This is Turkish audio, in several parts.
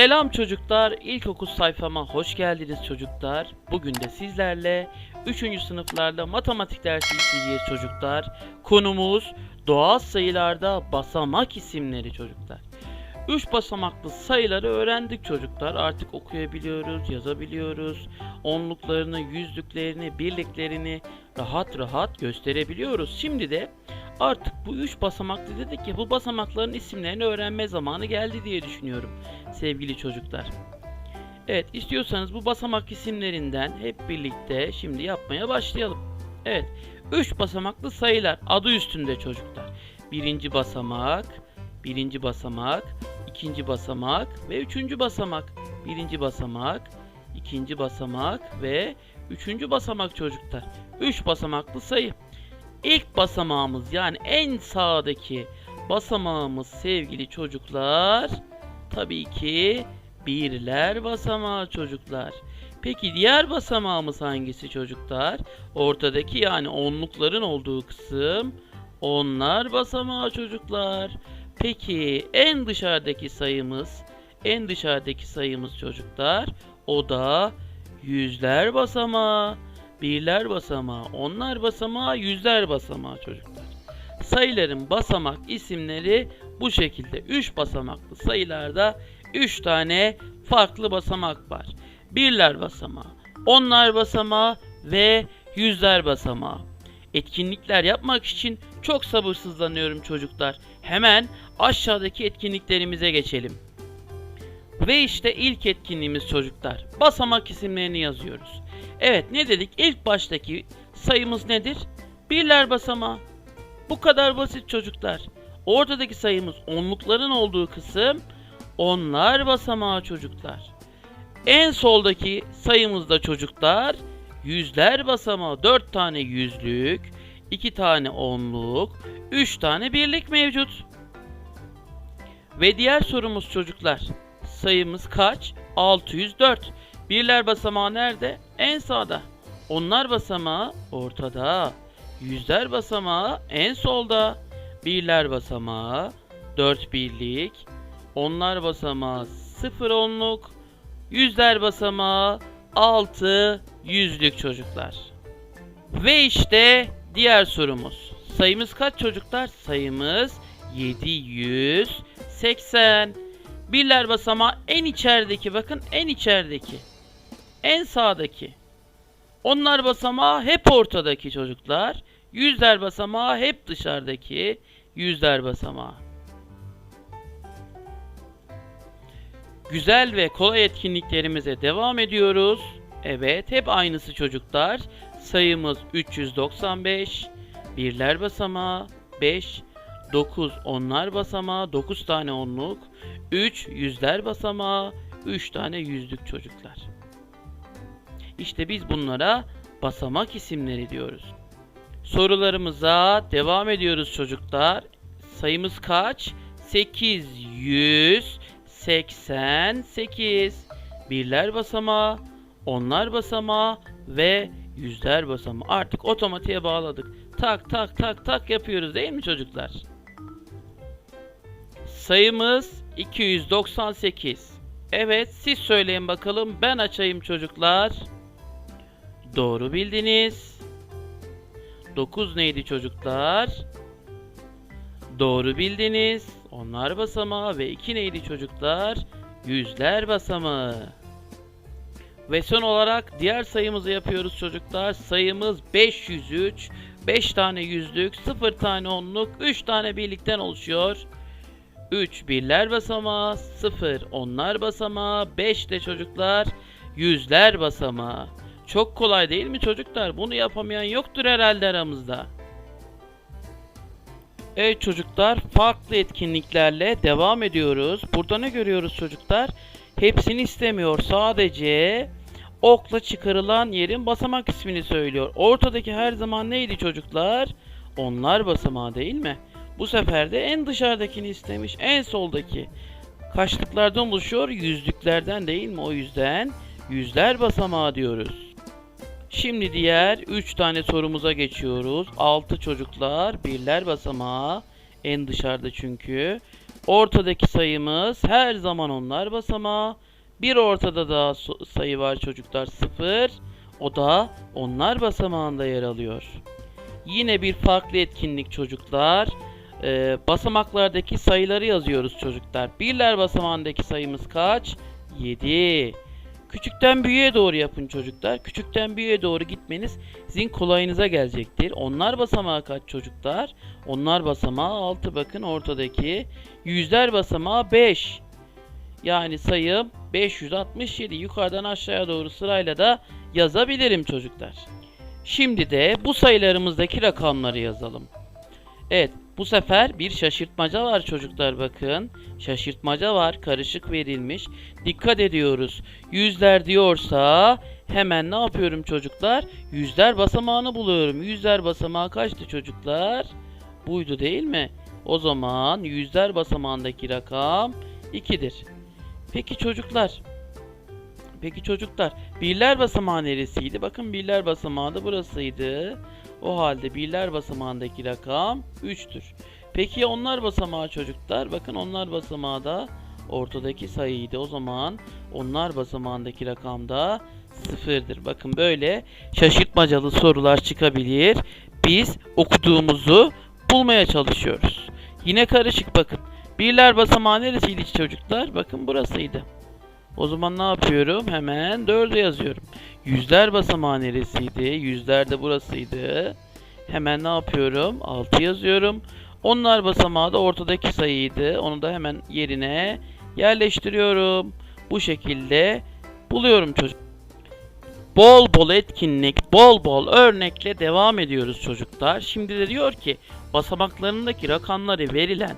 Selam çocuklar. İlkokul sayfama hoş geldiniz çocuklar. Bugün de sizlerle 3. sınıflarda matematik dersi işleyeceğiz çocuklar. Konumuz doğal sayılarda basamak isimleri çocuklar. 3 basamaklı sayıları öğrendik çocuklar. Artık okuyabiliyoruz, yazabiliyoruz. Onluklarını, yüzlüklerini, birliklerini rahat rahat gösterebiliyoruz. Şimdi de artık bu 3 basamaklı dedik ya bu basamakların isimlerini öğrenme zamanı geldi diye düşünüyorum sevgili çocuklar. Evet istiyorsanız bu basamak isimlerinden hep birlikte şimdi yapmaya başlayalım. Evet 3 basamaklı sayılar adı üstünde çocuklar. Birinci basamak, birinci basamak, ikinci basamak ve üçüncü basamak. Birinci basamak, ikinci basamak ve üçüncü basamak çocuklar. 3 basamaklı sayı. İlk basamağımız yani en sağdaki basamağımız sevgili çocuklar tabii ki birler basamağı çocuklar. Peki diğer basamağımız hangisi çocuklar? Ortadaki yani onlukların olduğu kısım onlar basamağı çocuklar. Peki en dışarıdaki sayımız, en dışarıdaki sayımız çocuklar o da yüzler basamağı, birler basamağı, onlar basamağı, yüzler basamağı çocuklar. Sayıların basamak isimleri bu şekilde 3 basamaklı sayılarda 3 tane farklı basamak var. Birler basamağı, onlar basamağı ve yüzler basamağı. Etkinlikler yapmak için çok sabırsızlanıyorum çocuklar. Hemen aşağıdaki etkinliklerimize geçelim. Ve işte ilk etkinliğimiz çocuklar. Basamak isimlerini yazıyoruz. Evet ne dedik? İlk baştaki sayımız nedir? Birler basamağı. Bu kadar basit çocuklar. Ortadaki sayımız onlukların olduğu kısım onlar basamağı çocuklar. En soldaki sayımızda çocuklar yüzler basamağı. 4 tane yüzlük, 2 tane onluk, 3 tane birlik mevcut. Ve diğer sorumuz çocuklar. Sayımız kaç? 604. Birler basamağı nerede? En sağda. Onlar basamağı ortada. Yüzler basamağı en solda. Birler basamağı 4 birlik. Onlar basamağı 0 onluk. Yüzler basamağı 6 yüzlük çocuklar. Ve işte diğer sorumuz. Sayımız kaç çocuklar? Sayımız 780. Birler basamağı en içerideki bakın en içerideki. En sağdaki. Onlar basamağı hep ortadaki çocuklar. Yüzler basamağı hep dışarıdaki. Yüzler basamağı. Güzel ve kolay etkinliklerimize devam ediyoruz. Evet, hep aynısı çocuklar. Sayımız 395. Birler basamağı 5. 9 onlar basamağı 9 tane onluk. 3 yüzler basamağı 3 tane yüzlük çocuklar. İşte biz bunlara basamak isimleri diyoruz. Sorularımıza devam ediyoruz çocuklar. Sayımız kaç? 888. Birler basamağı, onlar basamağı ve yüzler basamağı. Artık otomatiğe bağladık. Tak tak tak tak yapıyoruz değil mi çocuklar? Sayımız 298. Evet siz söyleyin bakalım ben açayım çocuklar. Doğru bildiniz. 9 neydi çocuklar? Doğru bildiniz. Onlar basamağı ve 2 neydi çocuklar? Yüzler basamağı. Ve son olarak diğer sayımızı yapıyoruz çocuklar. Sayımız 503. 5 tane yüzlük, 0 tane onluk, 3 tane birlikten oluşuyor. 3 birler basamağı, 0 onlar basamağı, 5 de çocuklar yüzler basamağı. Çok kolay değil mi çocuklar? Bunu yapamayan yoktur herhalde aramızda. Evet çocuklar farklı etkinliklerle devam ediyoruz. Burada ne görüyoruz çocuklar? Hepsini istemiyor. Sadece okla çıkarılan yerin basamak ismini söylüyor. Ortadaki her zaman neydi çocuklar? Onlar basamağı değil mi? Bu sefer de en dışarıdakini istemiş. En soldaki. Kaçlıklardan oluşuyor? Yüzlüklerden değil mi? O yüzden yüzler basamağı diyoruz. Şimdi diğer 3 tane sorumuza geçiyoruz. 6 çocuklar, birler basamağı en dışarıda çünkü. Ortadaki sayımız her zaman onlar basamağı. Bir ortada so- sayı var çocuklar 0. O da onlar basamağında yer alıyor. Yine bir farklı etkinlik çocuklar. Ee, basamaklardaki sayıları yazıyoruz çocuklar. Birler basamağındaki sayımız kaç? 7. Küçükten büyüğe doğru yapın çocuklar. Küçükten büyüğe doğru gitmeniz sizin kolayınıza gelecektir. Onlar basamağı kaç çocuklar? Onlar basamağı 6 bakın ortadaki. Yüzler basamağı 5. Yani sayım 567. Yukarıdan aşağıya doğru sırayla da yazabilirim çocuklar. Şimdi de bu sayılarımızdaki rakamları yazalım. Evet, bu sefer bir şaşırtmaca var çocuklar bakın. Şaşırtmaca var, karışık verilmiş. Dikkat ediyoruz. Yüzler diyorsa hemen ne yapıyorum çocuklar? Yüzler basamağını buluyorum. Yüzler basamağı kaçtı çocuklar? Buydu değil mi? O zaman yüzler basamağındaki rakam 2'dir. Peki çocuklar. Peki çocuklar. Birler basamağı neresiydi? Bakın birler basamağı da burasıydı. O halde birler basamağındaki rakam 3'tür. Peki ya onlar basamağı çocuklar? Bakın onlar basamağı da ortadaki sayıydı. O zaman onlar basamağındaki rakam da sıfırdır. Bakın böyle şaşırtmacalı sorular çıkabilir. Biz okuduğumuzu bulmaya çalışıyoruz. Yine karışık bakın. Birler basamağı neresiydi çocuklar? Bakın burasıydı. O zaman ne yapıyorum? Hemen 4'e yazıyorum. Yüzler basamağı neresiydi? Yüzler de burasıydı. Hemen ne yapıyorum? 6 yazıyorum. Onlar basamağı da ortadaki sayıydı. Onu da hemen yerine yerleştiriyorum. Bu şekilde buluyorum çocuk. Bol bol etkinlik, bol bol örnekle devam ediyoruz çocuklar. Şimdi de diyor ki basamaklarındaki rakamları verilen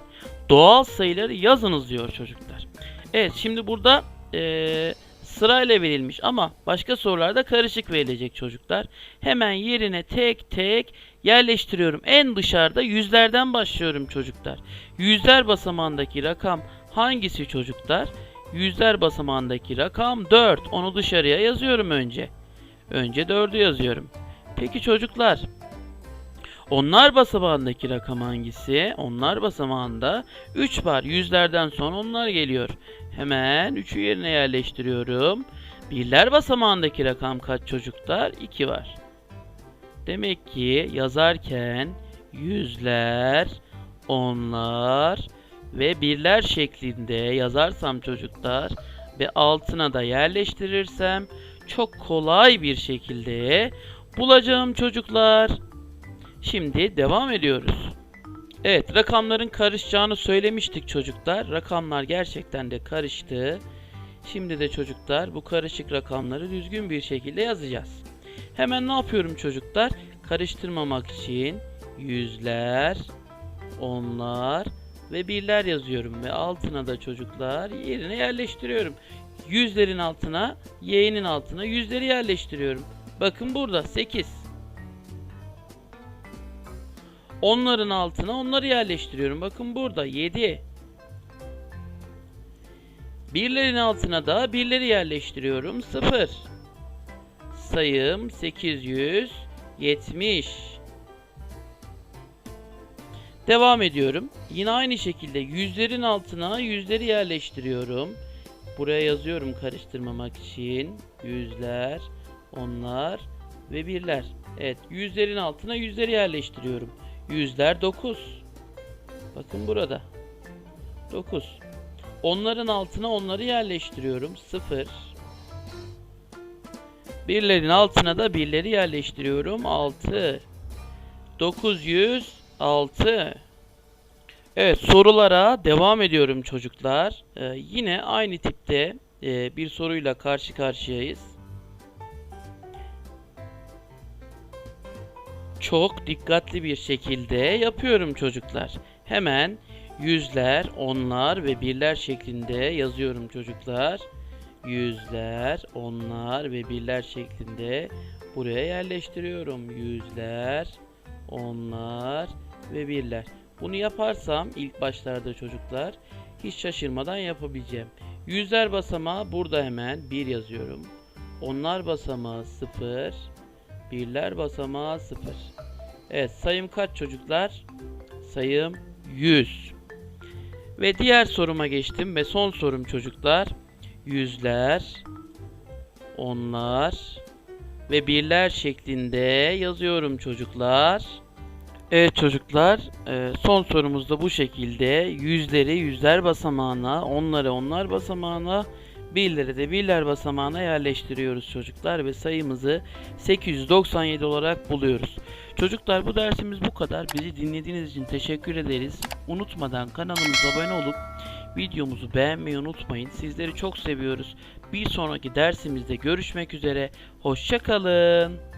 doğal sayıları yazınız diyor çocuklar. Evet şimdi burada eee, sırayla verilmiş ama başka sorularda karışık verilecek çocuklar. Hemen yerine tek tek yerleştiriyorum. En dışarıda yüzlerden başlıyorum çocuklar. Yüzler basamağındaki rakam hangisi çocuklar? Yüzler basamağındaki rakam 4. Onu dışarıya yazıyorum önce. Önce 4'ü yazıyorum. Peki çocuklar. Onlar basamağındaki rakam hangisi? Onlar basamağında 3 var. Yüzlerden sonra onlar geliyor. Hemen 3'ü yerine yerleştiriyorum. Birler basamağındaki rakam kaç çocuklar? 2 var. Demek ki yazarken yüzler, onlar ve birler şeklinde yazarsam çocuklar ve altına da yerleştirirsem çok kolay bir şekilde bulacağım çocuklar. Şimdi devam ediyoruz. Evet, rakamların karışacağını söylemiştik çocuklar. Rakamlar gerçekten de karıştı. Şimdi de çocuklar bu karışık rakamları düzgün bir şekilde yazacağız. Hemen ne yapıyorum çocuklar? Karıştırmamak için yüzler, onlar ve birler yazıyorum ve altına da çocuklar yerine yerleştiriyorum. Yüzlerin altına, y'nin altına yüzleri yerleştiriyorum. Bakın burada 8. Onların altına onları yerleştiriyorum. Bakın burada 7. Birlerin altına da birleri yerleştiriyorum. 0. Sayım 870. Devam ediyorum. Yine aynı şekilde yüzlerin altına yüzleri yerleştiriyorum. Buraya yazıyorum karıştırmamak için. Yüzler, onlar ve birler. Evet, yüzlerin altına yüzleri yerleştiriyorum. Yüzler 9. Bakın burada. 9. Onların altına onları yerleştiriyorum. 0. Birlerin altına da birleri yerleştiriyorum. 6. 906. Evet sorulara devam ediyorum çocuklar. Ee, yine aynı tipte e, bir soruyla karşı karşıyayız. Çok dikkatli bir şekilde yapıyorum çocuklar. Hemen yüzler, onlar ve birler şeklinde yazıyorum çocuklar. Yüzler, onlar ve birler şeklinde buraya yerleştiriyorum. Yüzler, onlar ve birler. Bunu yaparsam ilk başlarda çocuklar hiç şaşırmadan yapabileceğim. Yüzler basamağı burada hemen 1 yazıyorum. Onlar basamağı 0. Birler basamağı 0. Evet sayım kaç çocuklar? Sayım 100. Ve diğer soruma geçtim ve son sorum çocuklar. Yüzler, onlar ve birler şeklinde yazıyorum çocuklar. Evet çocuklar, e, son sorumuz da bu şekilde. Yüzleri yüzler basamağına, onları onlar basamağına, birleri de birler basamağına yerleştiriyoruz çocuklar ve sayımızı 897 olarak buluyoruz. Çocuklar bu dersimiz bu kadar. Bizi dinlediğiniz için teşekkür ederiz. Unutmadan kanalımıza abone olup videomuzu beğenmeyi unutmayın. Sizleri çok seviyoruz. Bir sonraki dersimizde görüşmek üzere. Hoşçakalın.